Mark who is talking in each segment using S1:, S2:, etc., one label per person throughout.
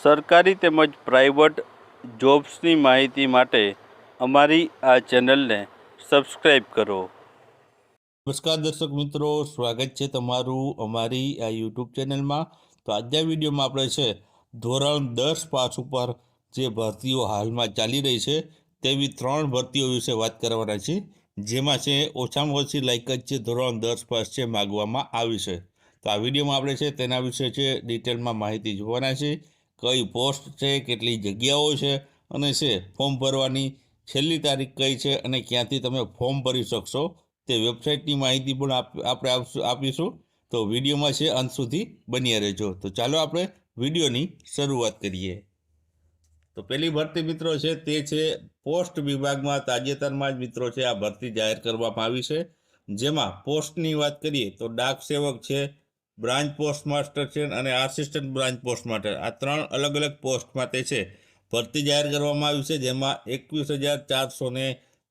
S1: સરકારી તેમજ પ્રાઇવેટ જોબ્સની માહિતી માટે અમારી આ ચેનલને સબસ્ક્રાઈબ કરો.
S2: નમસ્કાર દર્શક મિત્રો, સ્વાગત છે તમારું અમારી આ યુટ્યુબ ચેનલમાં. તો આજના વિડીયોમાં આપણે છે ધોરણ દસ પાસ ઉપર જે ભરતીઓ હાલમાં ચાલી રહી છે, તેવી ત્રણ ભરતીઓ વિશે વાત કરવાના છે જેમાં છે ઓછામાં ઓછી લાયકાત છે ધોરણ દસ પાસ છે માગવામાં આવી છે. તો આ વિડીયોમાં આપણે છે તેના વિશે છે ડિટેલમાં માહિતી જોવાના છે કઈ પોસ્ટ છે, કેટલી જગ્યાઓ છે અને છે, ફોર્મ ભરવાની છેલ્લી તારીખ કઈ છે અને ક્યાંથી તમે ફોર્મ ભરી શકશો તે વેબસાઇટની માહિતી પણ આપ- આપણે આપીશું. તો વિડીયોમાં છે, અંત સુધી બન્યા રહેજો. તો ચાલો આપણે વિડીયોની શરૂઆત કરીએ. તો પહેલી ભરતી મિત્રો છે, તે છે, પોસ્ટ વિભાગમાં તાજેતરમાં જ મિત્રો છે, આ ભરતી જાહેર કરવામાં આવી છે. જેમાં પોસ્ટની વાત કરીએ તો ડાક સેવક છે બ્રાન્ચ પોસ્ટ માસ્ટર છે અને આસિસ્ટન્ટ બ્રાન્ચ પોસ્ટ માસ્ટર આ ત્રણ અલગ અલગ પોસ્ટ માટે છે. ભરતી જાહેર કરવામાં આવી છે, જેમાં એકવીસ હજાર ચારસો ને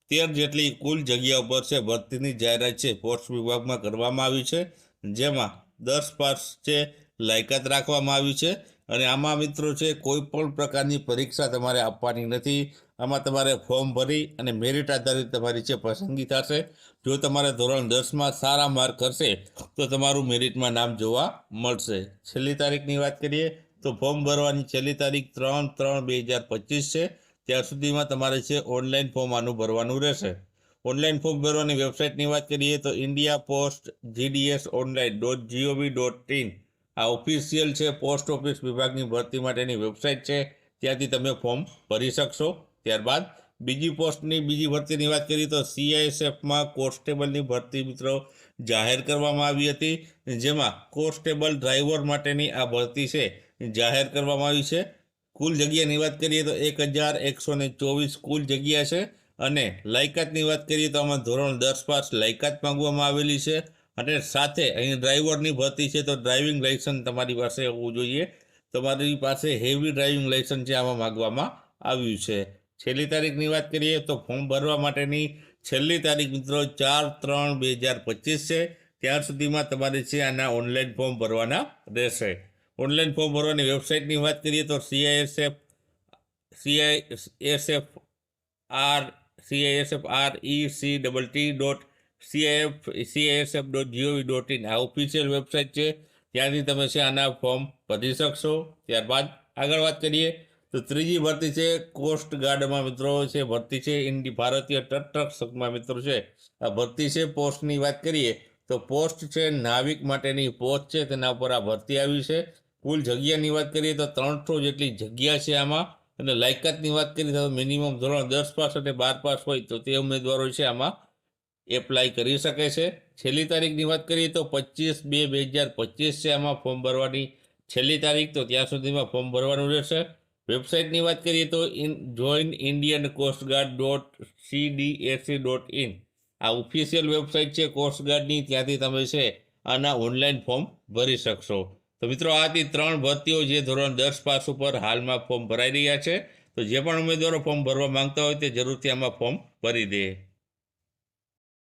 S2: તેર જેટલી કુલ જગ્યા ઉપર છે ભરતીની જાહેરાત છે. પોસ્ટ વિભાગમાં કરવામાં આવી છે, જેમાં દસ પાસ છે લાયકાત રાખવામાં આવી છે. અને આમાં મિત્રો છે, કોઈ પણ પ્રકારની પરીક્ષા તમારે આપવાની નથી. આમાં તમારે ફોર્મ ભરી અને મેરિટ આધારિત તમારી છે પસંદગી થશે, જો તમારે ધોરણ દસમાં સારા માર્ક હશે, તો તમારું મેરિટમાં નામ જોવા મળશે. છેલ્લી તારીખની વાત કરીએ, તો ફોર્મ ભરવાની છેલ્લી તારીખ ત્રણ ત્રણ બે હજાર પચીસ છે. ત્યાં સુધીમાં તમારે છે ઓનલાઈન ફોર્મ આનું ભરવાનું રહેશે. ઓનલાઈન ફોર્મ ભરવાની વેબસાઇટની વાત કરીએ, તો India post GDS online dot G O V dot in આ ઓફિશિયલ છે પોસ્ટ ઓફિસ વિભાગની ભરતી માટેની વેબસાઇટ છે. ત્યાંથી તમે ફોર્મ ભરી શકશો. ત્યારબાદ બીજી પોસ્ટની બીજી ભરતીની વાત કરીએ તો સીઆઈએસએફમાં કોન્સ્ટેબલની ભરતી મિત્રો જાહેર કરવામાં આવી હતી. જેમાં કોન્સ્ટેબલ ડ્રાઈવર માટેની આ ભરતી છે, જાહેર કરવામાં આવી છે. કુલ જગ્યાની વાત કરીએ તો એક હજાર એકસો ને ચોવીસ કુલ જગ્યા છે. અને લાયકાતની વાત કરીએ તો આમાં ધોરણ દસ પાસ લાયકાત માંગવામાં આવેલી છે. અને સાથે અહીં ડ્રાઈવરની ભરતી છે, તો ડ્રાઇવિંગ લાઇસન્સ તમારી પાસે હોવું જોઈએ. તમારી પાસે હેવી ડ્રાઇવિંગ લાઇસન્સ છે, આમાં માંગવામાં આવ્યું છે. છેલ્લી તારીખની વાત કરીએ તો ફોર્મ ભરવા માટેની છેલ્લી તારીખ મિત્રો ચાર ત્રણ બે હજાર પચીસ છે. ત્યાર સુધીમાં તમારે છે, આના ઓનલાઈન ફોર્મ ભરવાના રહેશે. ઓનલાઈન ફોર્મ ભરવાની વેબસાઇટની વાત કરીએ તો CISF CISF R CISF R E C double T dot CIF CASF dot G O V dot in આ ઓફિશિયલ વેબસાઇટ છે. ત્યાંથી તમે છે આના ફોર્મ ભરી શકશો. ત્યારબાદ આગળ વાત કરીએ તો ત્રીજી ભરતી છે કોસ્ટ ગાર્ડમાં મિત્રો છે, ભરતી છે ઇન્ડી ભારતીય તટરક્ષકમાં મિત્રો છે. આ ભરતી છે પોસ્ટની વાત કરીએ તો પોસ્ટ છે નાવિક માટેની પોસ્ટ છે. તેના ઉપર આ ભરતી આવી છે. કુલ જગ્યાની વાત કરીએ તો ત્રણસો જેટલી જગ્યા છે આમાં. અને લાયકાતની વાત કરીએ તો મિનિમમ ધોરણ દસ પાસ અને બાર પાસ હોય તો તે ઉમેદવારો છે આમાં એપ્લાય કરી શકે છે. છેલ્લી તારીખની વાત કરીએ તો પચીસ બે બે હજાર પચીસ છે આમાં ફોર્મ ભરવાની. છેલ્લી તારીખ તો ત્યાં સુધીમાં ફોર્મ ભરવાનું રહેશે. વેબસાઇટની વાત કરીએ તો in join Indian coastguard dot CDSC dot in. આ ઓફિશિયલ વેબસાઇટ છે કોસ્ટગાર્ડની ત્યાંથી તમે છે આના ઓનલાઈન ફોર્મ ભરી શકશો. તો મિત્રો આથી ત્રણ ભરતીઓ જે ધોરણ દસ પાસ ઉપર હાલમાં ફોર્મ ભરાઈ રહ્યા છે. તો જે પણ ઉમેદવારો ફોર્મ ભરવા માંગતા હોય તે જરૂરથી આમાં ફોર્મ ભરી દે.